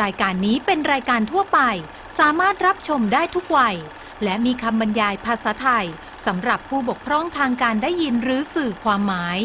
รายการนี้เป็นรายการทั่วไป สามารถรับชมได้ทุกวัย และมีคำบรรยายภาษาไทยสำหรับผู้บกพร่องทางการได้ยินหรือสื่อความหมาย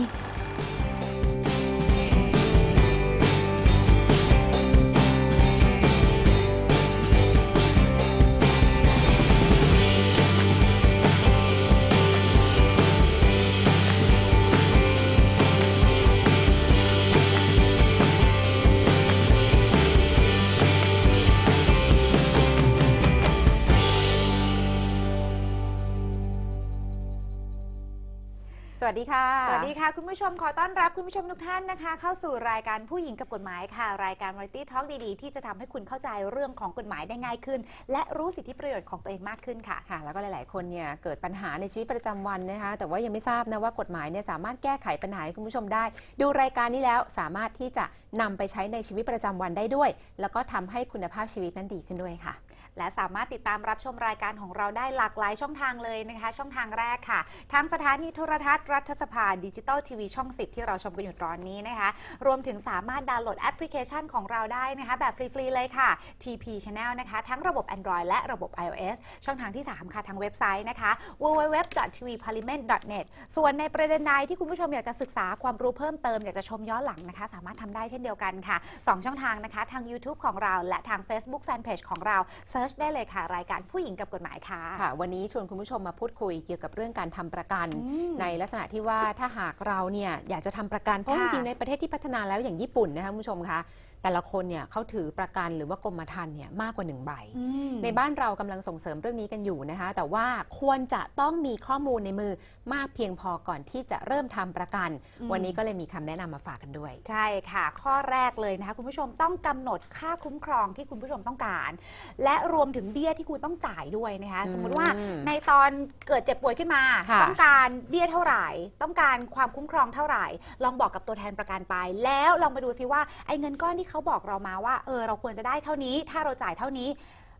วัสดีค่ะ สวัสดีค่ะ คุณผู้ชมขอต้อนรับคุณผู้ชมทุกท่านนะคะ เข้าสู่รายการผู้หญิงกับกฎหมายค่ะ รายการวาไรตี้ทอล์กดีๆ ที่จะทำให้คุณเข้าใจเรื่องของกฎหมายได้ง่ายขึ้น และรู้สิทธิประโยชน์ของตัวเองมากขึ้นค่ะค่ะ แล้วก็หลาย ๆ คนเนี่ยเกิดปัญหาในชีวิตประจำวันนะคะ แต่ว่ายังไม่ทราบนะว่ากฎหมายเนี่ยสามารถแก้ไขปัญหาให้คุณผู้ชมได้ ดูรายการนี้แล้วสามารถที่จะนำไปใช้ในชีวิตประจำวันได้ด้วย แล้วก็ทำให้คุณภาพชีวิตนั้นดีขึ้นด้วยค่ะ และสามารถติดตามรับชมรายการของเราได้หลากหลายช่องทางเลยนะคะ ช่องทางแรกค่ะ ทางสถานีโทรทัศน์รัฐสภาดิจิตอลทีวีช่อง 10 ที่เราชมกันอยู่ตอนนี้นะคะ รวมถึงสามารถดาวน์โหลดแอปพลิเคชันของเราได้นะคะ แบบฟรี ๆ เลยค่ะ TP Channel นะคะ ทั้งระบบ Android และระบบ iOS ช่องทางที่ 3 ค่ะ ทางเว็บไซต์นะคะ www.tvparliament.net ส่วนในประเด็นใดที่คุณผู้ชมอยากจะศึกษาความรู้เพิ่มเติม อยากจะชมย้อนหลังนะคะ สามารถทำได้เช่นเดียวกันค่ะ 2 ช่องทางนะคะ ทาง YouTube ของเราและทาง Facebook Fanpage ของเราเร์ชได้เลยค่ะ รายการผู้หญิงกับกฎหมายค่ะค่ะ วันนี้ชวนคุณผู้ชมมาพูดคุยเกี่ยวกับเรื่องการทำประกันอืมในลักษณะที่ว่าถ้าหากเราเนี่ยอยากจะทำประกันเพราะจค่ะริงๆในประเทศที่พัฒนาแล้วอย่างญี่ปุ่นนะคะคุณผู้ชมคะ แต่ละคนเนี่ยเขาถือประกันหรือว่ากรมธรรม์เนี่ยมากกว่าหนึ่งใบอืมในบ้านเรากำลังส่งเสริมเรื่องนี้กันอยู่นะคะ แต่ว่าควรจะต้องมีข้อมูลในมือมากเพียงพอก่อนที่จะเริ่มทำประกันอืมวันนี้ก็เลยมีคำแนะนำมาฝากกันด้วย ใช่ค่ะ ข้อแรกเลยนะคะคุณผู้ชมต้องกำหนดค่าคุ้มครองที่คุณผู้ชมต้องการ และรวมถึงเบี้ยที่คุณต้องจ่ายด้วยนะคะอืมสมมุติว่าในตอนเกิดเจ็บป่วยขึ้นมาค่ะต้องการเบี้ยเท่าไหร่ ต้องการความคุ้มครองเท่าไหร่ ลองบอกกับตัวแทนประกันไป แล้วลองไปดูซิว่าไอ้เงินก้อนที่เขาบอกเรามาว่าเออเราควรจะได้เท่านี้ ถ้าเราจ่ายเท่านี้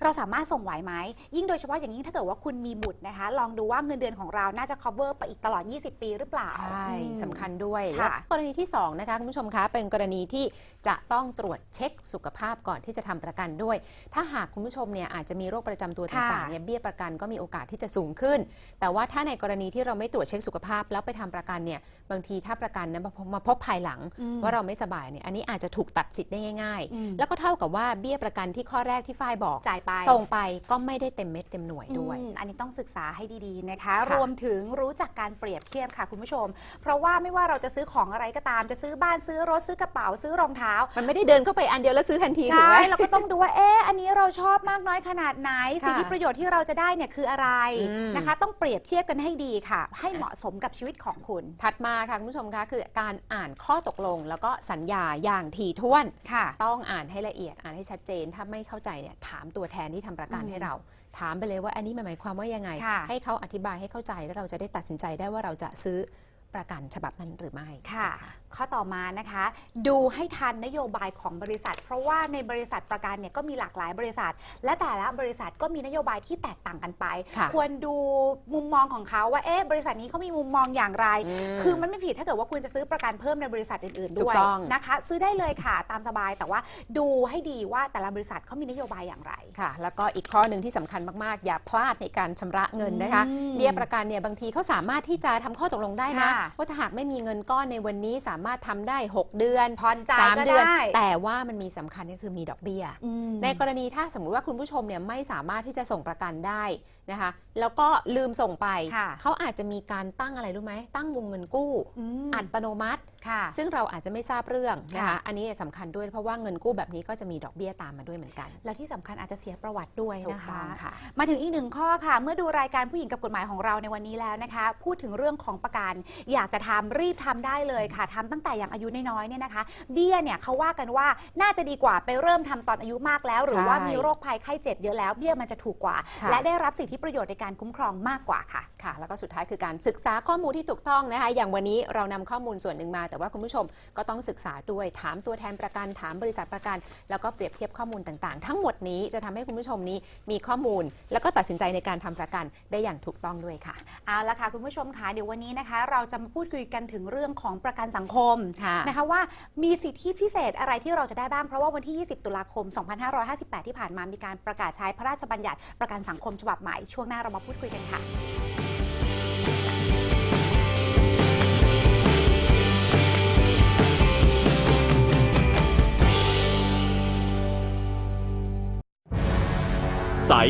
เราสามารถส่งไหวไหม ยิ่งโดยเฉพาะอย่างยิ่งถ้าเกิดว่าคุณมีบุตรนะคะ ลองดูว่าเงินเดือนของเราน่าจะ cover ไปอีกตลอด 20 ปีหรือเปล่า ใช่อืมสำคัญด้วยค่ะและกรณีที่ 2 นะคะคุณผู้ชมคะเป็นกรณีที่จะต้องตรวจเช็คสุขภาพก่อนที่จะทำประกันด้วย ถ้าหากคุณผู้ชมเนี่ยอาจจะมีโรคประจำตัวต่างๆเนี่ยเบี้ยประกันก็มีโอกาสที่จะสูงขึ้น แต่ว่าถ้าในกรณีที่เราไม่ตรวจเช็คสุขภาพแล้วไปทำประกันเนี่ยบางทีถ้าประกันนั้นมาพบมาพบภายหลังอืมว่าเราไม่สบายเนี่ยอันนี้อาจจะถูกตัดสิทธิ์ได้ง่ายอืมๆแล้วก็เท่ากับว่าเบี้ยประกันที่ข้อแรกที่ฝ้ายบอกจ่ายไปส่งไปก็ไม่ได้เต็มเม็ดเต็มหน่วยด้วยอืมอันนี้ต้องศึกษาให้ดีๆนะคะค่ะรวมถึงรู้จักการเปรียบเทียบค่ะคุณผู้ชม เพราะว่าไม่ว่าเราจะซื้อของอะไรก็ตามจะซื้อบ้านซื้อรถซื้อกระเป๋าซื้อรองเท้า มันไม่ได้เดินเข้าไปอันเดียวแล้วซื้อทันทีถูกใช่ไหมเราก็ต้องดูว่าเอ๊ะอันนี้เราชอบมากน้อยขนาดไหนค่ะสิทธิประโยชน์ที่เราจะได้เนี่ยคืออะไรอืมนะคะ ต้องเปรียบเทียบกันให้ดีค่ะ ให้เหมาะสมกับชีวิตของคุณ ถัดมาค่ะคุณผู้ชมคะคือการอ่านข้อตกลง แล้วก็สัญญาอย่างถี่ถ้วนค่ะต้องอ่านให้ละเอียดอ่านให้ชัดเจนถ้าไม่เข้าใจเนี่ยถามตัวแทนที่ทำประกันอืมให้เรา ถามไปเลยว่าอันนี้มันหมายความว่ายังไงค่ะให้เขาอธิบายให้เข้าใจแล้วเราจะได้ตัดสินใจได้ว่าเราจะซื้อประกันฉบับนั้นหรือไม่ค่ะน ข้อต่อมานะคะ ดูให้ทันนโยบายของบริษัท เพราะว่าในบริษัทประกันเนี่ยก็มีหลากหลายบริษัท และแต่ละบริษัทก็มีนโยบายที่แตกต่างกันไป ค่ะควรดูมุมมองของเขาว่าเอ๊ะบริษัทนี้เขามีมุมมองอย่างไร อืมคือมันไม่ผิดถ้าเกิดว่าคุณจะซื้อประกันเพิ่มในบริษัทอื่นๆถูด้กวยต้อง นะคะ ซื้อได้เลยค่ะตามสบายแต่ว่าดูให้ดีว่าแต่ละบริษัทเขามีนโยบายอย่างไร ค่ะ แล้วก็อีกข้อหนึ่งที่สำคัญมากๆ อย่าพลาดในการชำระเงินนะคะอืมเบี้ยประกันเนี่ยบางทีเขาสามารถที่จะทำข้อตกลงได้นะค่ะ ว่าถ้าหากไม่มีเงินก้อนในวันนี้สามารถทำได้ 6 เดือนผ่อนจ่ายสามก็เดือนได้แต่ว่ามันมีสำคัญก็คือมีดอกเบี้ยอืมในกรณีถ้าสมมุติว่าคุณผู้ชมเนี่ยไม่สามารถที่จะส่งประกันได้นะคะ แล้วก็ลืมส่งไปค่ะเขาอาจจะมีการตั้งอะไรรู้ไหมตั้งวงเงินกู้อืมอัตโนมัติค่ะ ซึ่งเราอาจจะไม่ทราบเรื่องนะคะค่ะอันนี้สำคัญด้วยเพราะว่าเงินกู้แบบนี้ก็จะมีดอกเบี้ยตามมาด้วยเหมือนกัน แล้วที่สำคัญอาจจะเสียประวัติด้วยถูกนะต้อคะงค่ะมาถึงอีกหนึ่งข้อค่ะ เมื่อดูรายการผู้หญิงกับกฎหมายของเราในวันนี้แล้วนะคะ พูดถึงเรื่องของประกันอยากจะทำรีบทำได้เลยค่ะทำตั้งแต่อย่างอายุน้อยๆเนี่ยนะคะ เบี้ยเนี่ยเขาว่ากันว่าน่าจะดีกว่าไปเริ่มทำตอนอายุมากแล้ว หรือว่าใช่มีโรคภัยไข้เจ็บเยอะแล้วเบี้ยมันจะถูกกว่าค่ะและได้รับสิทธิประโยชน์ในการคุ้มครองมากกว่าค่ะค่ะ แล้วก็สุดท้ายคือการศึกษาข้อมูลที่ถูกต้องนะคะ อย่างวันนี้เรานำข้อมูลส่วนหนึ่งมาแต่ว่าคุณผู้ชมก็ต้องศึกษาด้วยถามตัวแทนประกันถามบริษัทประกัน แล้วก็เปรียบเทียบข้อมูลต่างๆ ทั้งหมดนี้จะทำให้คุณผู้ชมนี้มีข้อมูล แล้วก็ตัดสินใจในการทำประกันได้อย่างถูกต้องด้วยค่ะเอาละค่ะคุณผู้ชมคะเดี๋ยววันนี้นะคะ เราจะมาพูดคุยกันถึงเรื่องของประกันสังคมค่ะนะคะว่ามีสิทธิพิเศษอะไรที่เราจะได้บ้างเพราะว่าวันที่ 20 ตุลาคม 2558 ที่ผ่านมามีการประกาศใช้พระราชบัญญัติประกันสังคมฉบับใหม่ช่วงหน้าเรามาพูดคุยกันค่ะ ส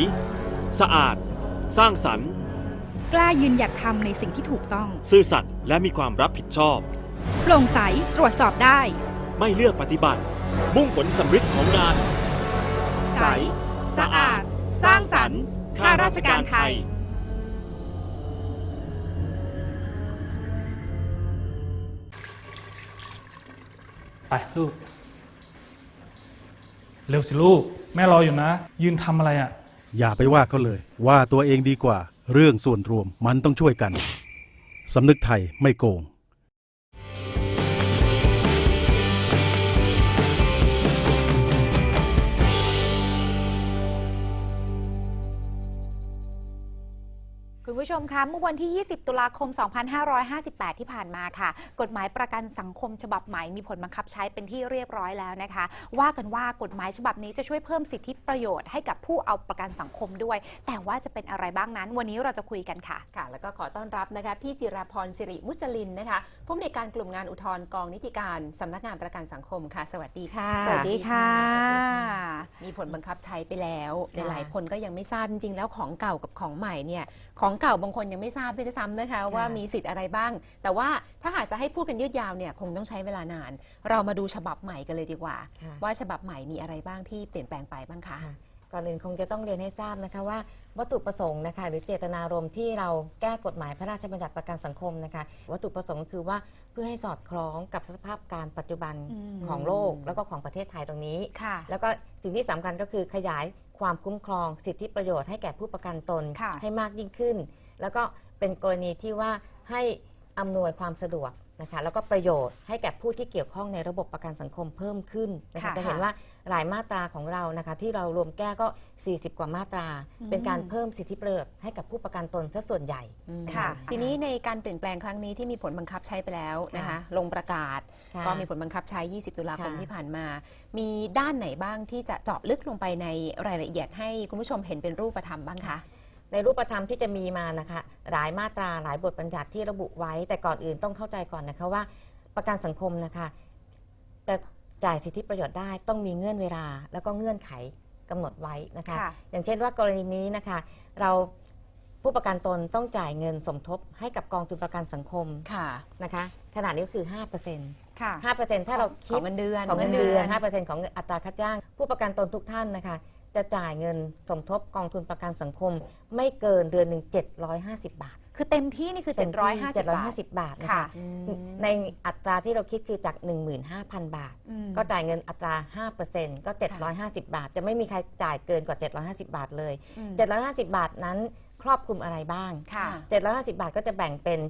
สะอาด สร้างสรรค์ กล้ายืนหยัดทำในสิ่งที่ถูกต้อง ซื่อสัตย์และมีความรับผิดชอบ โปร่งใสตรวจสอบได้ ไม่เลือกปฏิบัติ มุ่งผลสำเร็จของงาน ใส สะอาด สร้างสรรค์ข้าราชการไทย ไปลูก เร็วสิลูก แม่รออยู่นะ ยืนทำอะไรอะ่ะ อย่าไปว่าเขาเลย ว่าตัวเองดีกว่า เรื่องส่วนรวมมันต้องช่วยกันสำนึกไทยไม่โกง คุณผู้ชมคะ เมื่อวันที่ 20 ตุลาคม 2558 ที่ผ่านมาค่ะ กฎหมายประกันสังคมฉบับใหม่มีผลบังคับใช้เป็นที่เรียบร้อยแล้วนะคะ ว่ากันว่ากฎหมายฉบับนี้จะช่วยเพิ่มสิทธิประโยชน์ให้กับผู้เอาประกันสังคมด้วย แต่ว่าจะเป็นอะไรบ้างนั้น วันนี้เราจะคุยกันค่ะ ค่ะ แล้วก็ขอต้อนรับนะคะ พี่จิราพรสิริมุจลินนะคะ ผู้อำนวยการกลุ่มงานอุทธรณ์กองนิติการสำนักงานประกันสังคมค่ะ สวัสดีค่ะ สวัสดีค่ะ มีผลบังคับใช้ไปแล้วค่ะหลายๆคนก็ยังไม่ทราบจริงๆ แล้วของเก่ากับของใหม่เนี่ยของเก่าบางคนยังไม่ทราบด้วยซ้ำนะคะ ว่ามีสิทธิ์อะไรบ้าง แต่ว่าถ้าหากจะให้พูดกันยืดยาวเนี่ยคงต้องใช้เวลานาน เรามาดูฉบับใหม่กันเลยดีกว่าค่ะว่าฉบับใหม่มีอะไรบ้างที่เปลี่ยนแปลงไปบ้างคะค่ะ ก่อนอื่นคงจะต้องเรียนให้ทราบนะคะว่าวัตถุประสงค์นะคะหรือเจตนารมณ์ที่เราแก้กฎหมายพระราชบัญญัติประกันสังคมนะคะวัตถุประสงค์ก็คือว่าเพื่อให้สอดคล้องกับสภาพการปัจจุบันอืมของโลก แล้วก็ของประเทศไทยตรงนี้ค่ะแล้วก็สิ่งที่สำคัญก็คือขยายความคุ้มครองสิทธิประโยชน์ให้แก่ผู้ประกันตนค่ะให้มากยิ่งขึ้น แล้วก็เป็นกรณีที่ว่าให้อำนวยความสะดวก นะคะแล้วก็ประโยชน์ให้แก่ผู้ที่เกี่ยวข้องในระบบประกันสังคมเพิ่มขึ้นนะคะค่ะจะเห็นว่าหลายมาตราของเรานะคะที่เรารวมแก้ก็ 40 กว่ามาตรา อืม เป็นการเพิ่มสิทธิประโยชน์ให้กับผู้ประกันตนซะส่วนใหญ่ ค่ะทีนี้ในการเปลี่ยนแปลงครั้งนี้ที่มีผลบังคับใช้ไปแล้วนะคะ ค่ะ ลงประกาศค่ะก็มีผลบังคับใช้ 20 ตุลาคมค่ะ ที่ผ่านมา มีด้านไหนบ้างที่จะเจาะลึกลงไปในรายละเอียดให้คุณผู้ชมเห็นเป็นรูปธรรมบ้างคะ ในรูปธรรมที่จะมีมานะคะ หลายมาตราหลายบทบัญญัติที่ระบุไว้ แต่ก่อนอื่นต้องเข้าใจก่อนนะคะว่าประกันสังคมนะคะจะจ่ายสิทธิประโยชน์ได้ต้องมีเงื่อนเวลา แล้วก็เงื่อนไขกำหนดไว้นะคะค่ะอย่างเช่นว่ากรณีนี้นะคะ เราผู้ประกันตนต้องจ่ายเงินสมทบให้กับกองทุนประกันสังคมค่ะนะคะ ขนาดนี้ก็คือ5%ค่ะ5%ถ้าเราขคิอดงเงินเดือนของเงินเงินเดืเดืออนน5%ของอัตราค่าจ้าง ผู้ประกันตนทุกท่านนะคะ จะจ่ายเงินสมทบกองทุนประกันสังคม ไม่เกินเดือนหนึ่ง750 บาทคือเต็มที่นี่คือเต็มที่750 บาท750 บาทนะค่ะ คะในอัตราที่เราคิดคือจาก 15,000 บาท อืม ก็จ่ายเงินอัตรา 5%ก็ 750 บาท จะไม่มีใครจ่ายเกินกว่า 750 บาทเลย อืม 750 บาทนั้นครอบคลุมอะไรบ้าง ค่ะ 750 บาทก็จะแบ่งเป็น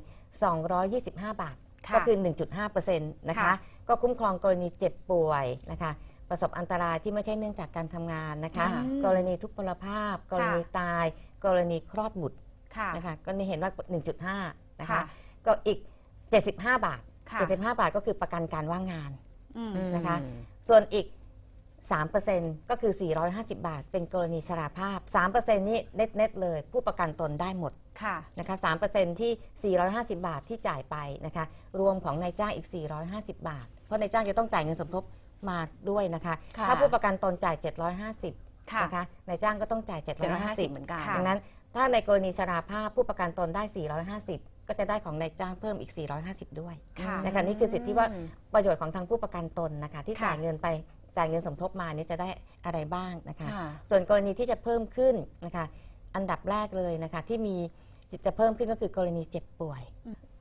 225 บาท ค่ะก็คือ 1.5%นะคะ ค่ะ ก็คุ้มครองกรณีเจ็บป่วยนะคะ ประสบอันตรายที่ไม่ใช่เนื่องจากการทำงานนะคะ อืมกรณีทุพพลภาพ กรณีตาย กรณีคลอดบุตรค่ะนะคะก็นี่เห็นว่า 1.5 นะคะ ค่ะ ก็อีก 75 บาท ค่ะ75 บาทก็คือประกันการว่างงาน อืม นะคะ ส่วนอีก 3%ก็คือ 450 บาท เป็นกรณีชราภาพ 3%นี้เน็ตๆเลย ผู้ประกันตนได้หมด ค่ะ นะคะ3%ที่ 450 บาทที่จ่ายไปนะคะ รวมของนายจ้างอีก 450 บาท เพราะนายจ้างจะต้องจ่ายเงินสมทบ มาด้วยนะคะ ค่ะ ถ้าผู้ประกันตนจ่าย 750ค่ะนะคะนายจ้างก็ต้องจ่าย750 750เหมือนกันค่ะดังนั้นถ้าในกรณีชราภาพผู้ประกันตนได้ 450 ก็จะได้ของนายจ้างเพิ่มอีก 450 ด้วยค่ะนะคะนี่คือสิทธิว่าประโยชน์ของทางผู้ประกันตนนะคะ ที่ค่ะ จ่ายเงินไปจ่ายเงินสมทบมาเนี่ยจะได้อะไรบ้างนะคะ ค่ะ ส่วนกรณีที่จะเพิ่มขึ้นนะคะ อันดับแรกเลยนะคะที่มีจะเพิ่มขึ้นก็คือกรณีเจ็บป่วย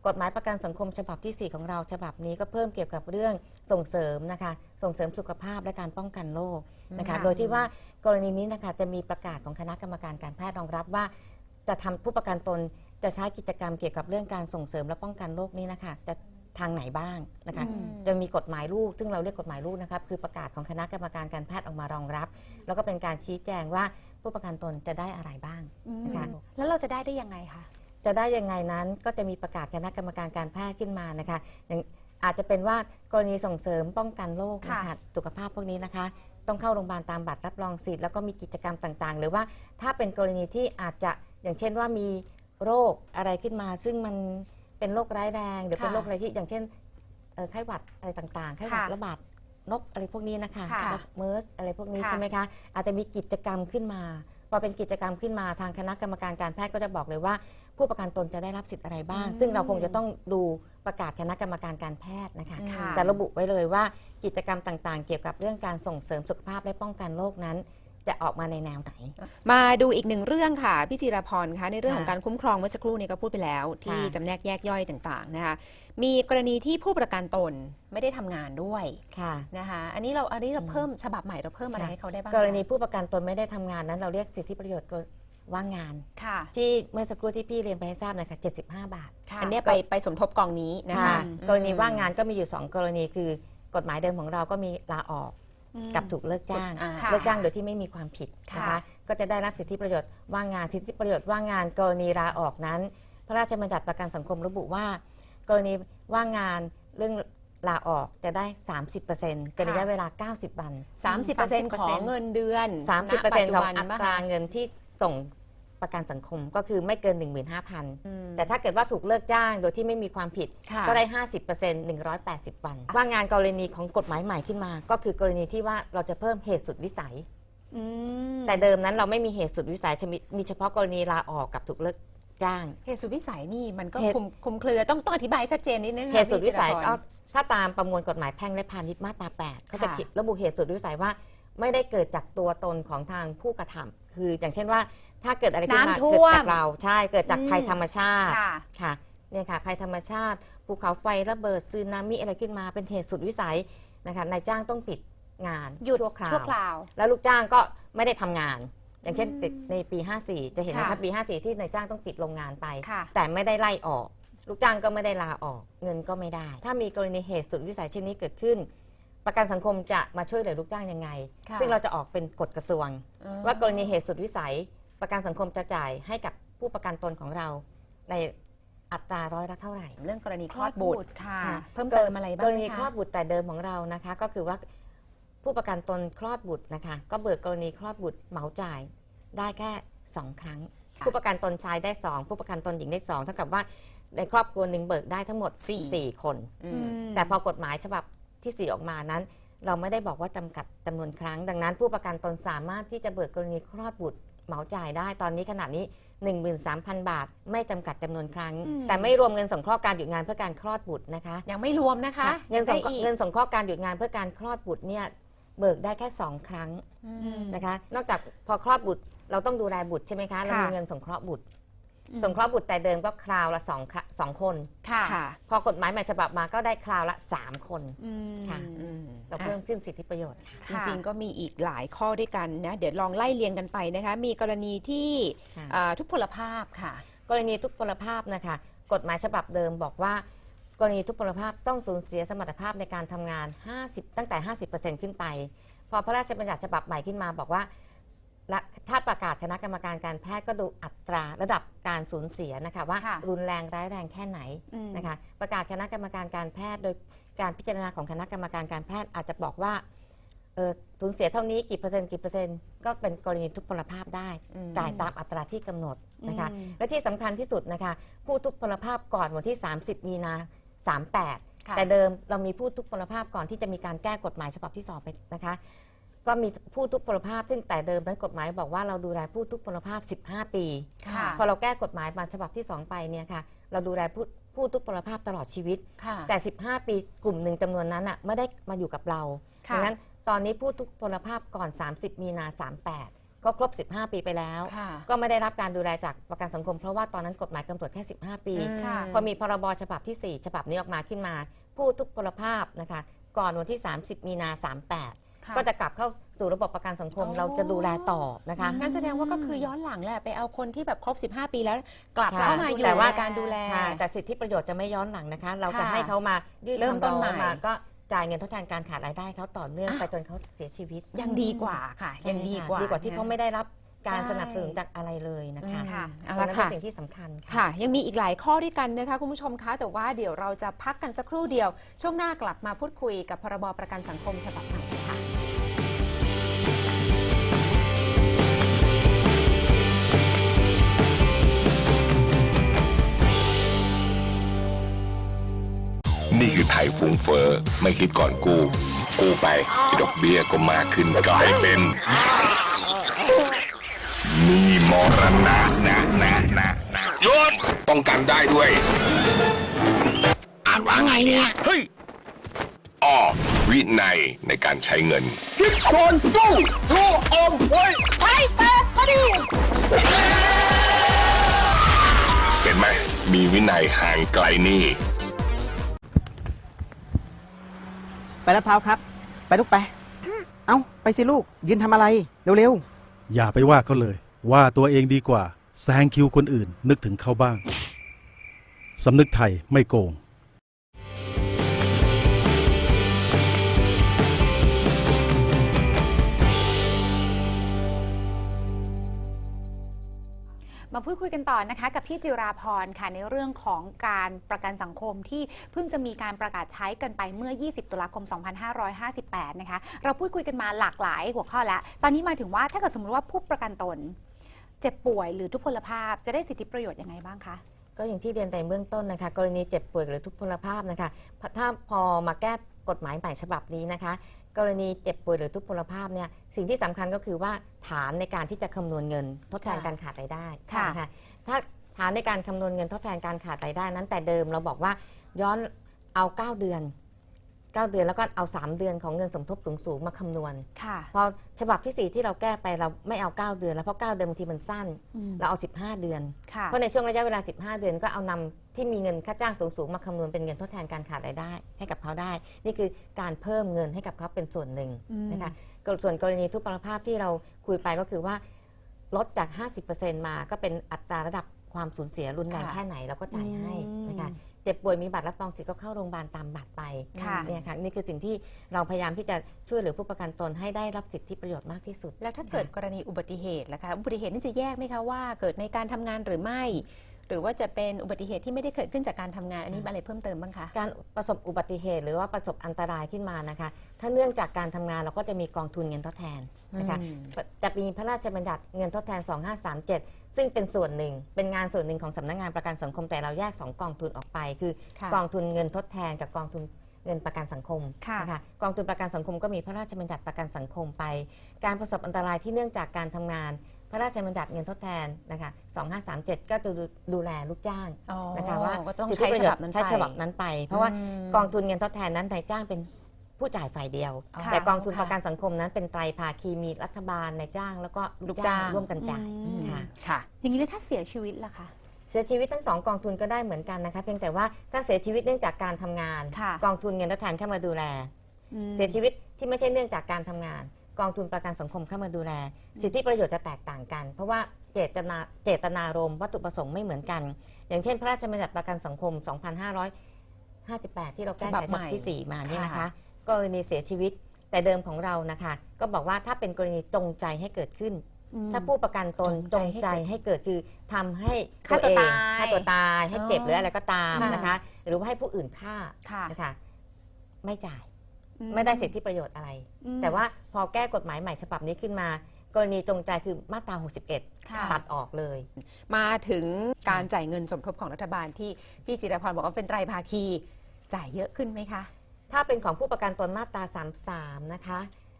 กฎหมายประกันสังคมฉบับที่ 4 ของเราฉบับนี้ก็เพิ่มเกี่ยวกับเรื่องส่งเสริมนะคะ ส่งเสริมสุขภาพและการป้องกันโรคนะคะค่ะโดยที่ว่ากรณีนี้นะคะจะมีประกาศของคณะกรรมการการแพทย์รองรับว่า จะทำผู้ประกันตนจะใช้กิจกรรมเกี่ยวกับเรื่องการส่งเสริมและป้องกันโรคนี้นะคะจะทางไหนบ้างนะคะอืมจะมีกฎหมายลูก ซึ่งเราเรียกกฎหมายลูกนะครับคือประกาศของคณะกรรมการการแพทย์ออกมารองรับ แล้วก็เป็นการชี้แจงว่าผู้ประกันตนจะได้อะไรบ้างนะคะแล้วเราจะได้ได้ยังไงคะ จะได้ยังไงนั้นก็จะมีประกาศคณะกรรมการการแพทย์ขึ้นมานะคะอย่างอาจจะเป็นว่ากรณีส่งเสริมป้องกันโรคนะค่ะคะสุขภาพพวกนี้นะคะ ต้องเข้าโรงพยาบาลตามบัตรรับรองสิทธิ์แล้วก็มีกิจกรรมต่างๆ หรือว่าถ้าเป็นกรณีที่อาจจะอย่างเช่นว่ามีโรคอะไรขึ้นมา ซึ่งมันเป็นโรคร้ายแรง หรือเป็นค่ะโรคอะไรที่อย่างเช่นเอ่อไข้หวัดอะไรต่างๆไข้หวัดค่ะระบาดนกอะไรพวกนี้นะคะค่ะเมอร์สอะไรพวกนี้ค่ะใช่ไหมคะอาจจะมีกิจกรรมขึ้นมา พอเป็นกิจกรรมขึ้นมาทางคณะกรรมการการแพทย์ก็จะบอกเลยว่า ผู้ประกันตนจะได้รับสิทธิ์อะไรบ้าง ซึ่งเราคงจะต้องดูประกาศคณะกรรมการการแพทย์นะคะค่ะ แต่ระบุไว้เลยว่ากิจกรรมต่างๆ เกี่ยวกับเรื่องการส่งเสริมสุขภาพและป้องกันโรคนั้น จะออกมาในแนวไหน มาดูอีกหนึ่งเรื่องค่ะ พี่จิรพรคะในเรื่องของค่ะการคุ้มครองเมื่อสักครู่นี้ก็พูดไปแล้ว ที่ค่ะจำแนกแยกย่อยต่างๆนะคะมีกรณีที่ผู้ประกันตนไม่ได้ทำงานด้วยค่ะนะคะอันนี้เราอันนี้เราอืมเพิ่มฉบับใหม่เราเพิ่มอะไรค่ะให้เขาได้บ้างกรณีคะผู้ประกันตนไม่ได้ทำงานนั้น เราเรียกสิทธิประโยชน์ว่างงานค่ะ ที่เมื่อสักครู่ที่พี่เรียนไปให้ทราบนะคะ75 บาทค่ะอันเนี้ยไปไปสมทบกองนี้นะคะค่ะอืมกรณีว่างงานก็มีอยู่ 2 กรณีคือกฎหมายเดิมของเราก็มีลาออก กับถูกเลิกจ้างอ่าค่ะ เลิกจ้างโดยที่ไม่มีความผิดนะค่ะ คะก็จะได้รับสิทธิประโยชน์ว่างงานสิทธิประโยชน์ว่างงานกรณีลาออกนั้น พระราชบัญญัติประกันสังคมระบุว่า กรณีว่างงานเรื่องลาออกจะได้ 30%เป็นระยะเวลา 90 วันสามสิบเปอร์เซ็นต์ของเงินเดือนณปัจ30%จุของบันอัปะตราคะ เงินที่ส่ง ประกันสังคมก็คือไม่เกินอืม15,000 แต่ถ้าเกิดว่าถูกเลิกจ้างโดยที่ไม่มีความผิดค่ะก็ได้ 50% 180 วัน ว่างงานกรณีของกฎหมายใหม่ขึ้นมา ก็คือกรณีที่ว่าเราจะเพิ่มเหตุสุดวิสัยอืมแต่เดิมนั้นเราไม่มีเหตุสุดวิสัยจะมีมีเฉพาะกรณีลาออกกับถูกเลิกจ้าง เหตุสุดวิสัยนี่มันก็เหตุคลุมคลุมเครือต้องต้องอธิบายให้ชัดเจนนิดนึงค่ะเหตุสุดวิสัยพี่จิรพรก็ถ้าตามประมวลกฎหมายแพ่งและพาณิชย์มาตรา8เขาจะค่ะเขียนระบุเหตุสุดวิสัยว่า ไม่ได้เกิดจากตัวตนของทางผู้กระทำ คืออย่างเช่นว่าถ้าเกิดอะไรขึ้นมาน้ำท่เกิวดมจากเราใช่เกิดจากอืม ภัยธรรมชาติค่ะ ค่ะเนี่ยค่ะภัยธรรมชาติภูเขาไฟระเบิดซึนามิอะไรขึ้นมาเป็นเหตุสุดวิสัยนะคะนายจ้างต้องปิดงานหยุดชั่วคราว ชั่วคราว แล้วลูกจ้างก็ไม่ได้ทำงาน อย่างเช่นอืมในปี 54 จะเห็นนะค่ะ คะปี 54 ที่นายจ้างต้องปิดโรงงานไป ค่ะ แต่ไม่ได้ไล่ออก ลูกจ้างก็ไม่ได้ลาออก เงินก็ไม่ได้ ถ้ามีกรณีเหตุสุดวิสัยเช่นนี้เกิดขึ้น ประกันสังคมจะมาช่วยเหลือลูกจ้างยังไง ค่ะซึ่งเราจะออกเป็นกฎกระทรวง อืมว่ากรณีเหตุสุดวิสัย ประกันสังคมจะจ่ายให้กับผู้ประกันตนของเรา ในอัตราร้อยละเท่าไหร่ เรื่องกรณีคลอดบุตรค่ะ ค่ะ เพิ่มเติมอะไรบ้างกไหรมณีคะคลอดบุตรแต่เดิมของเรานะคะ ก็คือว่าผู้ประกันตนคลอดบุตรนะคะ ก็เบิกกรณีคลอดบุตรเหมาจ่ายได้แค่ 2 ครั้งค่ะผู้ประกันตนชายได้ 2 ผู้ประกันตนหญิงได้2เท่ากับว่าในครอบครัวหนึ่งเบิกได้ทั้งหมด4คน อือืมมแต่พอกฎหมายฉบับ ที่ 4 ออกมานั้น เราไม่ได้บอกว่าจำกัดจำนวนครั้ง ดังนั้น ผู้ประกันตนสามารถที่จะเบิกกรณีคลอดบุตรเหมาจ่ายได้ตอนนี้ขนาดนี้ 13,000 บาท ไม่จำกัดจำนวนครั้ง อืม แต่ไม่รวมเงินสงเคราะห์การหยุดงานเพื่อการคลอดบุตรนะคะ ยังไม่รวมนะคะค่ะเงินสงได้อีกเงินสงเคราะห์การหยุดงานเพื่อการคลอดบุตรเนี่ยเบิกได้แค่ 2 ครั้งอืมนะคะ นอกจากพอคลอดบุตรเราต้องดูแลบุตรใช่ไหมคะเรามีค่ะ เงินสงเคราะห์บุตรอืมสงเคราะห์บุตรแต่เดิมก็คราวละสองครั้ง สองคน ค่ะ ค่ะพอกฎหมายใหม่ฉบับมาก็ได้คราวละ 3 คน อืมค่ะ อืมเราเพิ่มขึ้นสิทธิประโยชน์จริงๆ ก็มีอีกหลายข้อด้วยกันนะ เดี๋ยวลองไล่เรียงกันไปนะคะ มีกรณีที่ค่ะ เอ่อทุพพลภาพค่ะ กรณีทุพพลภาพนะคะกฎหมายฉบับเดิมบอกว่า กรณีทุพพลภาพต้องสูญเสียสมรรถภาพในการทำงาน 50 ตั้งแต่ 50%ขึ้นไป พอพระราชบัญญัติฉบับใหม่ขึ้นมาบอกว่า และถ้าประกาศคณะกรรมการการแพทย์ก็ดูอัตราระดับการสูญเสียนะคะว่าค่ะรุนแรงร้ายแรงแค่ไหนอืม นะคะ ประกาศคณะกรรมการการแพทย์ โดยการพิจารณาของคณะกรรมการการแพทย์อาจจะบอกว่าเออสูญเสียเท่านี้กี่เปอร์เซ็นต์กี่เปอร์เซ็นต์ก็เป็นกรณีทุพพลภาพได้อืม จ่ายตามอัตราที่กำหนดนะคะ อืม และที่สำคัญที่สุดนะคะ ผู้ทุพพลภาพก่อนวันที่ 30 มีนา 38 ค่ะ แต่เดิมเรามีผู้ทุพพลภาพก่อนที่จะมีการแก้กฎหมายฉบับที่สองไปนะคะ ก็มีผู้ทุพพลภาพ ซึ่งแต่เดิมนั้นกฎหมายบอกว่าเราดูแลผู้ทุพพลภาพ 15 ปี ค่ะพอเราแก้กฎหมายมาฉบับที่ 2 ไปเนี่ยค่ะ เราดูแลผู้ผู้ทุพพลภาพตลอดชีวิต ค่ะ แต่ 15 ปีกลุ่มหนึ่งจำนวนนั้นอะไม่ได้มาอยู่กับเราค่ะ ดังนั้นตอนนี้ผู้ทุพพลภาพก่อน 30 มีนา 38 ก็ครบ 15 ปีไปแล้ว ค่ะ ก็ไม่ได้รับการดูแลจากประกันสังคม เพราะว่าตอนนั้นกฎหมายกำหนดแค่ 15 ปี อืม ค่ะ พอมีพรบฉบับที่ 4 ฉบับนี้ออกมาขึ้นมา ผู้ทุพพลภาพนะคะ ก่อนวันที่ 30 มีนา 38ค่ะ ก็จะกลับเข้าสู่ระบบประกันสังคมอ๋อเราจะดูแลต่อนะคะ งั้นแสดงว่าก็คือย้อนหลังแหละไปเอาคนที่แบบครบ 15 ปีแล้วกลับค่ะเข้ามาอยู่แต่ว่าในการดูแล ค่ะแต่สิทธิประโยชน์จะไม่ย้อนหลังนะคะ เราจะค่ะให้เขามายื่นเริ่มต้นคำร้องใหม่มาก็จ่ายเงินทดแทนการขาดรายได้เขาต่อเนื่องอะไปจนเขาเสียชีวิตยังดีกว่าค่ะ ใช่ยังดีค่ะกว่าดีกว่าที่เขาไม่ได้รับการใช่สนับสนุนจากอะไรเลยนะคะอืมค่ะ เอาตรงละนั้นเป็ค่ะ นสิ่งที่สำคัญค่ะ ยังมีอีกหลายข้อด้วยกันนะคะ คุณผู้ชมคะ แต่ว่าเดี๋ยวเราจะพักกันสักครู่เดียว ช่วงหน้ากลับมาพูดคุยกับพรบประกันสังคมฉบับใหม่ค่ะ นี่คือไทยฟุ้งเฟอ้อไม่คิดก่อนกู้กู้ไปดอกเบี้ยก็มากขึ้นกลายเป็นหนี่มรณะนะนะนะนะโยนป้องกันได้ด้วย อ่านว่าไงเนี่ย เฮ้ยอ้อวินัยในการใช้เงินคิดก่อนกู้รู้อมไว้ไปเปิดพอดีเห็นไหมมีวินัยห่างไกลหนี่ ไปลาดพร้าวครับ ไปลูกไป เอ้า ไปสิลูก ยืนทำอะไร เร็วอย่าไปว่าเขาเลย ว่าตัวเองดีกว่า แซงคิวคนอื่น นึกถึงเขาบ้าง สำนึกไทยไม่โกง มาพูดคุยกันต่อนะคะกับพี่จิราพรค่ะในเรื่องของการประกันสังคมที่เพิ่งจะมีการประกาศใช้กันไปเมื่อ 20 ตุลาคม 2558 นะคะ เราพูดคุยกันมาหลากหลายหัวข้อแล้ว ตอนนี้มาถึงว่าถ้าเกิดสมมติว่าผู้ประกันตน เจ็บป่วยหรือทุพพลภาพจะได้สิทธิประโยชน์ยังไงบ้างคะ ก็อย่างที่เรียนไปเบื้องต้นนะคะ กรณีเจ็บป่วยหรือทุพพลภาพนะคะถ้าพอมาแก้กฎหมายใหม่ฉบับนี้นะคะ กรณีเจ็บป่วยหรือทุพพลภาพเนี่ยสิ่งที่สำคัญก็คือว่าฐานในการที่จะคำนวณเงิน ทดแทนค่ะการขาดรายได้ค่ะ นะคะถ้าฐานในการคำนวณเงินทดแทนการขาดรายได้นั้นแต่เดิมเราบอกว่าย้อนเอา 9 เดือน 9 เดือนแล้วก็เอา 3 เดือนของเงินสมทบสูงๆมาคำนวณ ค่ะพอฉบับที่ 4 ที่เราแก้ไปเราไม่เอา 9 เดือนแล้วเพราะ 9 เดือนบางทีมันสั้น อืมเราเอา 15 เดือน ค่ะ เพราะในช่วงระยะเวลา 15 เดือนก็เอานำ ที่มีเงินค่าจ้างสูงๆมาคำนวณเป็นเงินทดแทนการขาดรายได้ ให้กับเขาได้ นี่คือการเพิ่มเงินให้กับเขาเป็นส่วนหนึ่งอืมนะคะก็ส่วนกรณีทุพพลภาพที่เราคุยไปก็คือว่าลดจาก 50%มาก็เป็นอัตราระดับความสูญเสียรุนแรงค่ะแค่ไหนเราก็จ่ายให้อืมนะคะเจ็บป่วยมีบัตรรับรองสิทธิ์ก็เข้าโรงพยาบาลตามบัตรไปค่ะเนี่ยค่ะนี่คือสิ่งที่เราพยายามที่จะช่วยเหลือผู้ประกันตนให้ได้รับสิทธิประโยชน์มากที่สุด แล้วถ้าเกิดกรณีอุบัติเหตุล่ะคะอุบัติเหตุนี่จะแยกไหมคะว่า เกิดในการทำงานหรือไม่ห รือว่าจะเป็นอุบัติเหตุที่ไม่ได้เกิดขึ้นจากการทำงาน อันนี้อะไรเพิ่มเติมบ้างคะ การประสบอุบัติเหตุหรือว่าประสบอันตรายขึ้นมานะคะ ถ้าเนื่องจากการทำงานเราก็จะมีกองทุนเงินทดแทนนะคะอืม จะมีพระราชบัญญัติเงินทดแทน 2537 ซึ่งเป็นส่วนหนึ่ง เป็นงานส่วนหนึ่งของสำนักงานประกันสังคมแต่เราแยก 2 กองทุนออกไป คือค่ะ กองทุนเงินทดแทนกับกองทุนเงินประกันสังคมค่ะ นะคะกองทุนประกันสังคมก็มีพระราชบัญญัติประกันสังคมไป การประสบอันตรายที่เนื่องจากการทำงาน พระราชบัญญัติเงินทดแทนนะคะ2537 ก็จะดูดูแลลูกจ้างอ๋อนะคะว่าก็ต้องสิทธิใช้ประฉโยบัชบน์นั้นใช้ไปฉบับนั้นไป เพราะว่ามกองทุนเงินทดแทนนั้นนายจ้างเป็นผู้จ่ายฝ่ายเดียวค่ะแต่กองทุนค่ะประกันสังคมนั้นเป็นไตรภาคีมีรัฐบาลนายจ้าง แล้วก็ลูกจ้างลูกจ้างร่วมกันจ่ายอืมค่ะค่ะ อย่างนี้แล้วถ้าเสียชีวิตล่ะคะเสียชีวิตทั้งสองกองทุนก็ได้เหมือนกันนะคะเพียงแต่ว่าถ้าเสียชีวิตเนื่องจากการทำงานค่ะกองทุนเงินทดแทนเข้ามาดูแลอืมเสียชีวิตที่ไม่ใช่เนื่องจากการทำงาน กองทุนประกันสังคมเข้ามาดูแล สิทธิประโยชน์จะแตกต่างกัน เพราะว่าเจตนาเจตนารมณ์วัตถุประสงค์ไม่เหมือนกัน อย่างเช่น พระราชบัญญัติประกันสังคม 2558 ที่เราแก้ฉบับไขฉใหม่บับที่ 4 มาเนี่ยนะคะค่ะกรณีเสียชีวิตแต่เดิมของเรานะคะ ก็บอกว่าถ้าเป็นกรณีจงใจให้เกิดขึ้นอืมถ้าผู้ประกันตนจจงงใจใจให้เกิดคือทำให้ฆ่าตัวตัวเองตายฆ่าตัวตายให้เจ็บอ๋อหรืออะไรก็ตามค่ะนะคะ หรือว่าให้ผู้อื่นฆ่าค่ะนะคะไม่จ่ายอื ไม่ได้สิทธิประโยชน์อะไรอืมแต่ว่าพอแก้กฎหมายใหม่ฉบับนี้ขึ้นมา กรณีจงใจคือมาตราค่ะ61 ตัดออกเลย มาถึงการจ่ายเงินสมทบของรัฐบาลที่พี่จิรพรบอกว่าเป็นไตรภาคี จ่ายเยอะขึ้นไหมคะ ถ้าเป็นของผู้ประกันตนมาตรา 33 นะคะ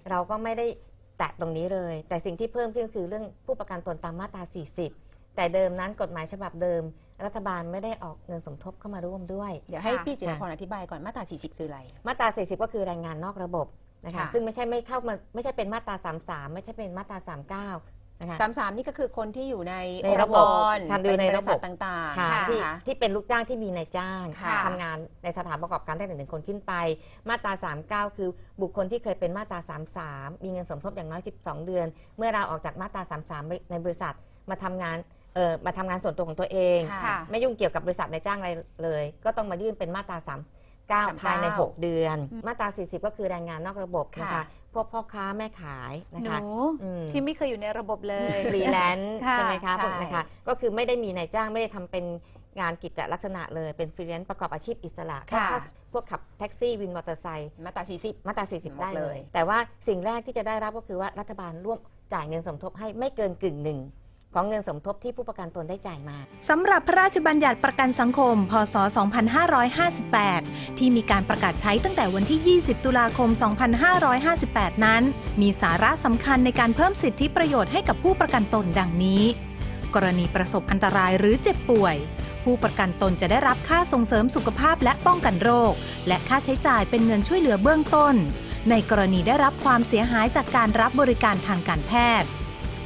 เราก็ไม่ได้แตะตรงนี้เลย แต่สิ่งที่เพิ่มขึ้นคือเรื่องผู้ประกันตนตามมาตรา 40 แต่เดิมนั้นกฎหมายฉบับเดิม รัฐบาลไม่ได้ออกเงินสมทบเข้ามาร่วมด้วย เดี๋ยวให้ค่ะ พี่จิรพรอธิบายก่อนมาตรา 40 คืออะไร มาตรา 40 ก็คือแรงงานนอกระบบนะคะ ค่ะ ซึ่งไม่ใช่ไม่เข้ามาไม่ใช่เป็นมาตรา 33 ไม่ใช่เป็นมาตรา 39 นะคะสามสามนี่ก็คือคนที่อยู่ในในองค์ระกบบรทำอยู่ในเป็ระบบ บริษัทต่างๆค่ะค่ะที่ที่เป็นลูกจ้างที่มีนายจ้างค่ะ ทำงานในสถานประกอบการได้ถึงหนึ่งคนขึ้นไป มาตรา 39 คือบุคคลที่เคยเป็นมาตรา 33 มีเงินสมทบอย่างน้อย 12 เดือน เมื่อเราออกจากมาตรา 33 ในบริษัทมาทำงาน เออมาทำงานส่วนตัวของตัวเอง ค่ะ ไม่ยุ่งเกี่ยวกับบริษัทนายจ้างอะไรเลย ก็ต้องมายื่นเป็นมาตรา39ภายใน 6 เดือน มาตรา 40 ก็คือแรงงานนอกระบบนะคะค่ะพวกพ่อค้าแม่ขายนะหนูคะอืม ที่ไม่เคยอยู่ในระบบเลย ฟรีแลนซ์ค่ะ ใช่ไหมคะใช่ พวกนะคะก็คือไม่ได้มีนายจ้างไม่ได้ทำเป็นงานกิจลักษณะเลยเป็นฟรีแลนซ์ประกอบอาชีพอิสระค่ะก็พวกขับแท็กซี่วินมอเตอร์ไซค์มาตรา 40 มาตรา40ได้หมดเลเลยยแต่ว่าสิ่งแรกที่จะได้รับก็คือว่ารัฐบาลร่วมจ่ายเงินสมทบให้ไม่เกินกึ่งหนึ่ง ของเงินสมทบที่ผู้ประกันตนได้จ่ายมาสำหรับพระราชบัญญัติประกันสังคม พศ 2558 ที่มีการประกาศใช้ตั้งแต่วันที่ 20 ตุลาคม 2558 นั้น มีสาระสำคัญในการเพิ่มสิทธิประโยชน์ให้กับผู้ประกันตนดังนี้ กรณีประสบอันตรายหรือเจ็บป่วย ผู้ประกันตนจะได้รับค่าส่งเสริมสุขภาพและป้องกันโรค และค่าใช้จ่ายเป็นเงินช่วยเหลือเบื้องต้น ในกรณีได้รับความเสียหายจากการรับบริการทางการแพทย์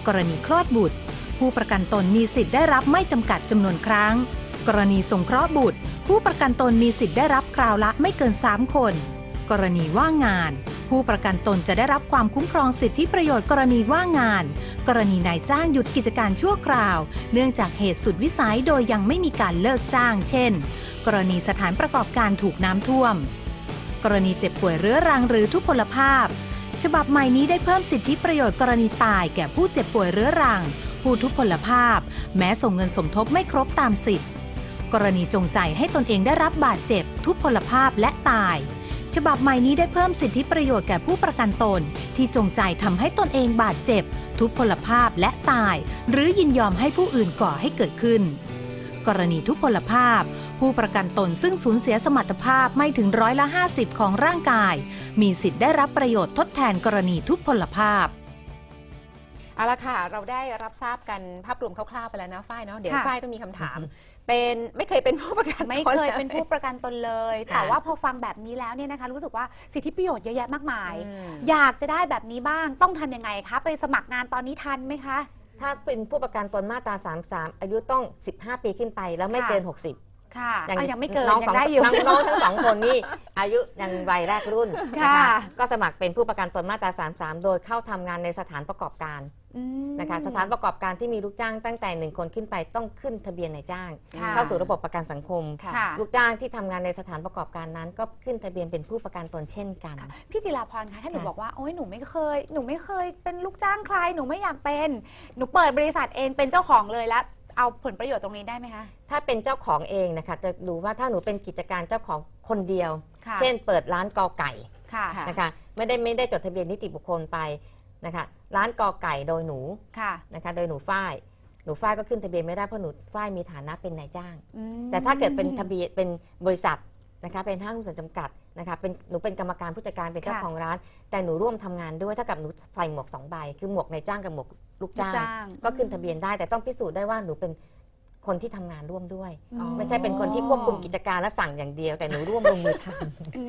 กรณีคลอดบุตร ผู้ประกันตนมีสิทธิ์ได้รับไม่จำกัดจำนวนครั้ง กรณีสงเคราะห์บุตร ผู้ประกันตนมีสิทธิ์ได้รับคราวละไม่เกิน 3 คน กรณีว่างงาน ผู้ประกันตนจะได้รับความคุ้มครองสิทธิประโยชน์กรณีว่างงาน กรณีนายจ้างหยุดกิจการชั่วคราว เนื่องจากเหตุสุดวิสัยโดยยังไม่มีการเลิกจ้าง เช่น กรณีสถานประกอบการถูกน้ำท่วม กรณีเจ็บป่วยเรื้อรังหรือทุพพลภาพ ฉบับใหม่นี้ได้เพิ่มสิทธิประโยชน์กรณีตายแก่ผู้เจ็บป่วยเรื้อรัง ผู้ทุพพลภาพ แม้ส่งเงินสมทบไม่ครบตามสิทธิ์ กรณีจงใจให้ตนเองได้รับบาดเจ็บ ทุพพลภาพและตาย ฉบับใหม่นี้ได้เพิ่มสิทธิประโยชน์แก่ผู้ประกันตน ที่จงใจทำให้ตนเองบาดเจ็บ ทุพพลภาพและตาย หรือยินยอมให้ผู้อื่นก่อให้เกิดขึ้น กรณีทุพพลภาพผู้ประกันตนซึ่งสูญเสียสมรรถภาพไม่ถึงร้อยละ 50 ของร่างกาย มีสิทธิ์ได้รับประโยชน์ทดแทนกรณีทุพพลภาพ เอาละค่ะ เราได้รับทราบกันภาพรวมคร่าวๆไปแล้วนะฝ้ายเนาะเดี๋ยวค่ะ ฝ้ายต้องมีคำถาม เป็นไม่เคยเป็นผู้ประกันไม่ตนเคยลเป็นผู้ประกันตนเลย แต่ว่าพอฟังแบบนี้แล้วเนี่ยนะคะ รู้สึกว่าสิทธิประโยชน์เยอะแยะมากมาย อืม อยากจะได้แบบนี้บ้างต้องทำยังไงคะ ไปสมัครงานตอนนี้ทันไหมคะ ถ้าเป็นผู้ประกันตนมาตรา 33 อายุต้อง 15 ปีขึ้นไปแล้วไม่ค่ะเกิน 60 ค่ะอะยังไม่เกินน้องยัสองงได้อยู่ น้องน้องทั้งสองคนนี่ อายุยังวัยแรกรุ่นนะค่ะคะก็สมัครเป็นผู้ประกันตนมาตรา 33 โดยเข้าทำงานในสถานประกอบการอืม นะคะสถานประกอบการที่มีลูกจ้างตั้งแต่หนึ่งคนขึ้นไปต้องขึ้นทะเบียนนายจ้าง ค่ะเข้าสู่ระบบประกันสังคมค่ะค่ะ ลูกจ้างที่ทำงานในสถานประกอบการนั้น ก็ขึ้นทะเบียนเป็นผู้ประกันตนเช่นกัน พี่จิราพรคะถ้าหนูค่ะ บอกว่าโอ๊ยหนูไม่เคย หนูไม่เคยเป็นลูกจ้างใครหนูไม่อยากเป็น หนูเปิดบริษัทเองเป็นเจ้าของเลยแล้ว เอาผลประโยชน์ตรงนี้ได้ไหมคะถ้าเป็นเจ้าของเองนะคะจะดูว่าถ้าหนูเป็นกิจการเจ้าของคนเดียว ค่ะเช่น เปิดร้านกอไก่ค่ะ ค่ะ นะคะไม่ได้ไม่ได้จดทะเบียนนิติบุคคลไปนะคะ ร้านกอไก่โดยหนูค่ะนะคะโดยหนูฝ้ายหนูฝ้ายก็ขึ้นทะเบียนไม่ได้เพราะหนูฝ้ายมีฐานะเป็นนายจ้างอืมแต่ถ้าเกิดเป็นทะเบียนเป็นบริษัทนะคะเป็นห้างหุ้นส่วนจำกัดนะคะเป็นหนูเป็นกรรมการผู้จัดการเป็นเจ้าค่ะของร้าน แต่หนูร่วมทำงานด้วยถ้ากับหนูใส่หมวกสองใบคือหมวกนายจ้างกับหมวกลูกจ้างลูกจ้างก็ขึ้นทะเบียนได้แต่ต้องพิสูจน์ได้ว่าหนูเป็น คนที่ทำงานร่วมด้วย อ๋อ ไม่ใช่เป็นคนที่ควบคุมกิจการและสั่งอย่างเดียว แต่หนูร่วมลงมือทำอื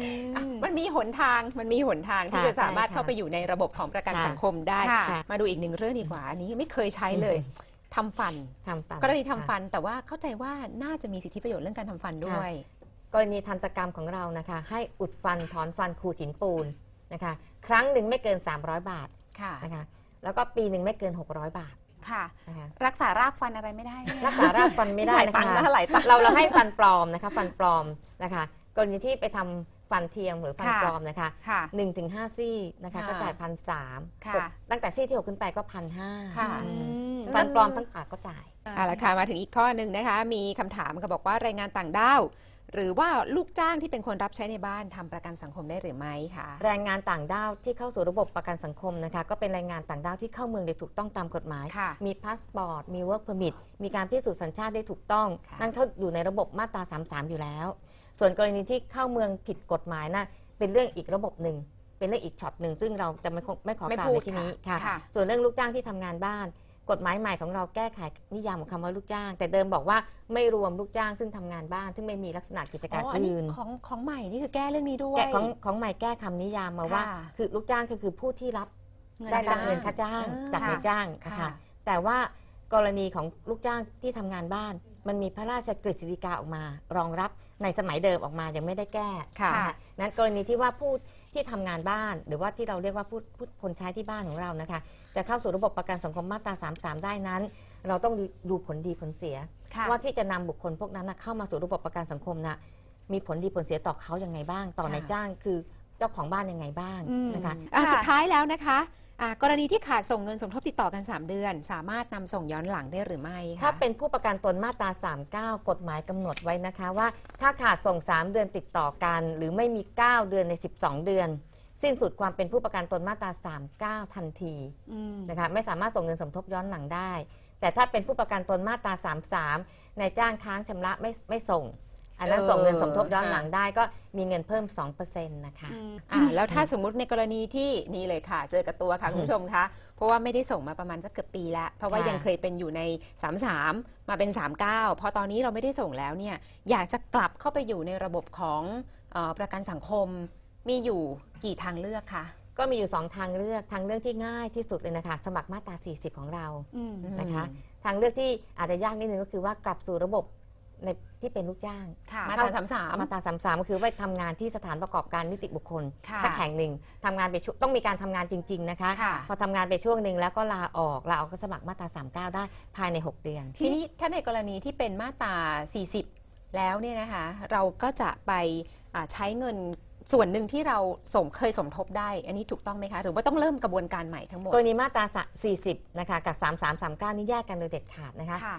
มมันมีหนทางมันมีหนทางที่ค่ะจะสามารถใช่ค่ะเข้าไปอยู่ในระบบของประกันค่ะสังคมได้ ค่ะมาดูอีกหนึ่งเรื่องดีกว่าอันนี้ไม่เคยใช้เลยทำฟันทำฟันกรณีทำค่ะฟันแต่ว่าเข้าใจว่าน่าจะมีสิทธิประโยชน์เรื่องการทำฟันด้วย กรณีทันตกรรมของเรานะคะ ให้อุดฟันถอนฟันขูดหินปูนนะคะ ครั้งหนึ่งไม่เกิน 300 บาทค่ะ นะคะ แล้วก็ปีหนึ่งไม่เกิน 600 บาท ค่ะ นะคะรักษารากฟันอะไรไม่ได้ รักษารากฟันไม่ได้หลายนะตังค์คะนะหลายตังค์ เราเราให้ฟันปลอมนะคะ ฟันปลอมนะคะ กรณีที่ไปทำฟันเทียมหรือฟันค่ะ ปลอมนะคะค่ะ หนึ่งถึงห้าซี่นะคะค่ะก็จ่ายพันสามค่ะ ตั้งแต่ซี่ที่หกขึ้นไปก็พันห้าค่ะฟันปลอมทั้งปากก็จ่าย เอาละค่ะมาถึงอีกข้อหนึ่งนะคะ มีคำถามค่ะบอกว่าแรงงานต่างด้าว หรือว่าลูกจ้างที่เป็นคนรับใช้ในบ้านทำประกันสังคมได้หรือไม่คะ แรงงานต่างด้าวที่เข้าสู่ระบบประกันสังคมนะคะ ก็เป็นแรงงานต่างด้าวที่เข้าเมืองโดยถูกต้องตามกฎหมาย ค่ะ มีพาสปอร์ต มี work permit มีการพิสูจน์สัญชาติได้ถูกต้อง ค่ะ นั่นเขาอยู่ในระบบมาตรา 33 อยู่แล้ว ส่วนกรณีที่เข้าเมืองผิดกฎหมายนะเป็นเรื่องอีกระบบหนึ่ง เป็นเรื่องอีกช็อตหนึ่งซึ่งเราจะไม่คงไม่ขอกล่าวในที่นี้ค่ะค่ะส่วนเรื่องลูกจ้างที่ทำงานบ้าน กฎหมายใหม่ของเราแก้ไขนิยามของคำว่าลูกจ้าง แต่เดิมบอกว่าไม่รวมลูกจ้างซึ่งทำงานบ้าน ซึ่งไม่มีลักษณะกิจการอ๋ออันนี้อื่นของของใหม่นี่คือแก้เรื่องนี้ด้วย แก้ของของใหม่แก้คำนิยามมาว่า ค่ะ คือลูกจ้างก็คือผู้ที่รับเงินได้รับจ้างเงินค่าจ้างเออจากค่ะ นายจ้างนะค่ะ คะแต่ว่ากรณีของลูกจ้างที่ทำงานบ้าน มันมีพระราชกฤษฎีกาออกมารองรับในสมัยเดิมออกมายังไม่ได้แก้ค่ะนนั้นกรณีที่ว่าผู้ที่ทำงานบ้าน หรือว่าที่เราเรียกว่าผู้ผู้คนใช้ที่บ้านของเรานะคะ จะเข้าสู่ระบบประกันสังคมมาตรา 33 ได้นั้น เราต้องดูผลดีผลเสียค่ะว่าที่จะนำบุคคลพวกนั้นนะเข้ามาสู่ระบบประกันสังคมนะมีผลดีผลเสียต่อเขายังไงบ้าง ต่อค่ะนายจ้างคือเจ้าของบ้านยังไงบ้างอืมนะคะอะค่ะสุดท้ายแล้วนะคะอะ กรณีที่ขาดส่งเงินสมทบติดต่อกัน 3 เดือน สามารถนำส่งย้อนหลังได้หรือไม่คะถ้าเป็นผู้ประกันตนมาตรา 39 กฎหมายกำหนดไว้นะคะว่า ถ้าขาดส่ง 3 เดือนติดต่อกัน หรือไม่มี 9 เดือนใน 12 เดือน สิ้นสุดความเป็นผู้ประกันตนมาตรา 39 ทันทีอืมนะคะไม่สามารถส่งเงินสมทบย้อนหลังได้ แต่ถ้าเป็นผู้ประกันตนมาตรา 33นายจ้างค้างชำระไม่ไม่ส่ง อันนั้นเออส่งเงินสมทบย้อนค่ะหลังได้ก็มีเงินเพิ่ม 2%นะคะอะแล้วถ้าสมมุติในกรณีที่นี่เลยค่ะ เจอกับตัวค่ะคุณผู้ชมคะ เพราะว่าไม่ได้ส่งมาประมาณสักเกือบปีแล้วเพราะว่าค่ะยังเคยเป็นอยู่ใน 33 มาเป็น 39 พอตอนนี้เราไม่ได้ส่งแล้วเนี่ยอยากจะกลับเข้าไปอยู่ในระบบของเออประกันสังคมมีอยู่กี่ทางเลือกคะก็มีอยู่ 2 ทางเลือกทางเลือกที่ง่ายที่สุดเลยนะคะ สมัครมาตรา 40 ของเราอืมนะคะ ทางเลือกที่อาจจะยากนิดนึงก็คือว่ากลับสู่ระบบ ในที่เป็นลูกจ้างค่ะมาตราสามสามมาตราสามสามก็คือไปทำงานที่สถานประกอบการนิติบุคคลค่ะสักแห่งหนึ่งทำงานไปช่วงต้องมีการทำงานจริง ๆ นะคะค่ะพอทำงานไปช่วงหนึ่งแล้วก็ลาออกลาออกก็สมัครมาตรา39ได้ภายใน 6 เดือน ทีนี้ถ้าในกรณีที่เป็นมาตรา40แล้วเนี่ยนะคะเราก็จะไปอ่าใช้เงินส่วนหนึ่งที่เราสมเคยสมทบได้ อันนี้ถูกต้องไหมคะหรือว่าต้องเริ่มกระบวนการใหม่ทั้งหมดกรณีมาตรา 40 นะคะ กับ 3339 นี่แยกกันโดยเด็ดขาดนะคะค่ะ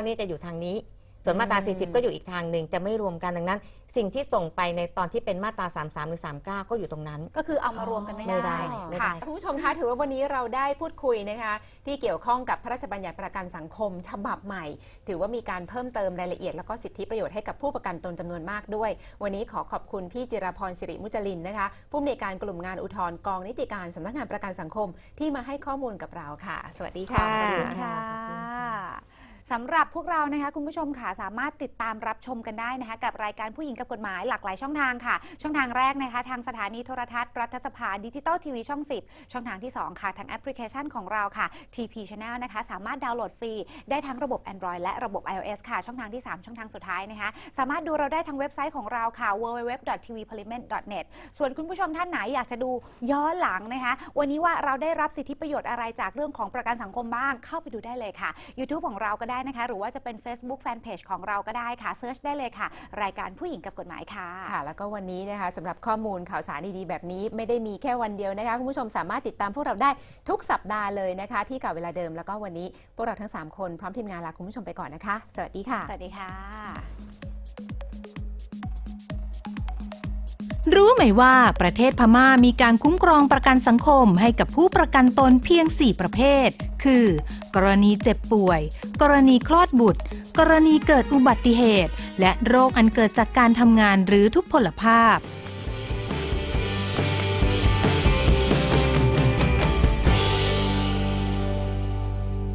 3339 นี่จะอยู่ทางนี้ ส่วนมาตราอืม40 ก็อยู่อีกทางหนึ่งจะไม่รวมกันดังนั้น สิ่งที่ส่งไปในตอนที่เป็นมาตรา 33 หรือ 39 ก็อยู่ตรงนั้น ก็คือเอามารวมกันไม่ไม่ได้ได้ไม่ได้ ค่ะคุณผู้ชมคะถือว่าวันนี้เราได้พูดคุยนะคะ ที่เกี่ยวข้องกับพระราชบัญญัติประกันสังคม ฉบับใหม่ ถือว่ามีการเพิ่มเติมรายละเอียด แล้วก็สิทธิประโยชน์ให้กับผู้ประกันตนจำนวนมากด้วย วันนี้ขอขอบคุณพี่จิราพรสิริมุจลินนะคะผู้อำนวยการกลุ่มงานอุทธรณ์กองนิติการสำนักงานประกันสังคม ที่มาให้ข้อมูลกับเราค่ะ สวัสดีค่ะขอบคุณค่ะขอบคุณ สำหรับพวกเรานะคะคุณผู้ชมค่ะสามารถติดตามรับชมกันได้นะคะกับรายการผู้หญิงกับกฎหมายหลากหลายช่องทางค่ะ ช่องทางแรกนะคะทางสถานีโทรทัศน์รัฐสภาดิจิตอลทีวีช่อง 10 ช่องทางที่ 2 ค่ะทางแอปพลิเคชันของเราค่ะ TP Channel นะคะสามารถดาวน์โหลดฟรีได้ทั้งระบบ Android และระบบ iOS ค่ะ ช่องทางที่ 3 ช่องทางสุดท้ายนะคะสามารถดูเราได้ทางเว็บไซต์ของเราค่ะ www.tvparliament.net ส่วนคุณผู้ชมท่านไหนอยากจะดูย้อนหลังนะคะ วันนี้ว่าเราได้รับสิทธิประโยชน์อะไรจากเรื่องของประกันสังคมบ้างเข้าไปดูได้เลยค่ะ YouTube ของเราก็ได้นะคะ หรือว่าจะเป็น Facebook Fanpage ของเราก็ได้ค่ะเซิร์ชได้เลยค่ะ รายการผู้หญิงกับกฎหมายค่ะ ค่ะ แล้วก็วันนี้นะคะสำหรับข้อมูลข่าวสารดีๆ แบบนี้ไม่ได้มีแค่วันเดียวนะคะ คุณผู้ชมสามารถติดตามพวกเราได้ทุกสัปดาห์เลยนะคะ ที่เก่าเวลาเดิมแล้วก็วันนี้พวกเราทั้ง 3 คนพร้อมทีมงานลาคุณผู้ชมไปก่อนนะคะ สวัสดีค่ะ สวัสดีค่ะ รู้ไหมว่าประเทศพม่ามีการคุ้มครองประกันสังคมให้กับผู้ประกันตนเพียง 4 ประเภท คือ กรณีเจ็บป่วย กรณีคลอดบุตร กรณีเกิดอุบัติเหตุ และโรคอันเกิดจากการทำงานหรือทุพพลภาพ